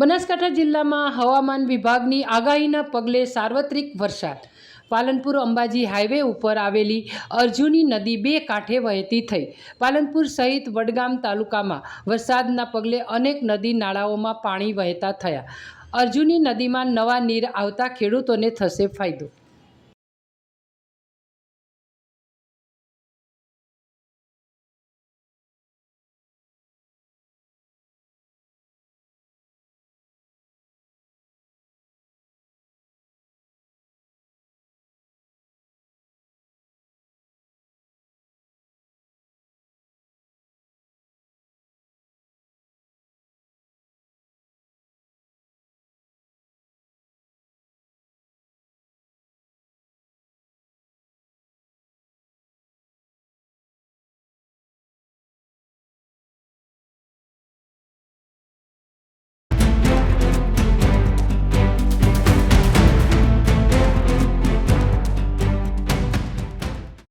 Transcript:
બનાસકાંઠા જિલ્લામાં હવામાન વિભાગની આગાહીના પગલે સાર્વત્રિક વરસાદ. પાલનપુર અંબાજી હાઈવે ઉપર આવેલી અર્જુની નદી બે કાંઠે વહેતી થઈ. પાલનપુર સહિત વડગામ તાલુકામાં વરસાદના પગલે અનેક નદી નાળાઓમાં પાણી વહેતા થયા. અર્જુની નદીમાં નવા નીર આવતા ખેડૂતોને થશે ફાયદો.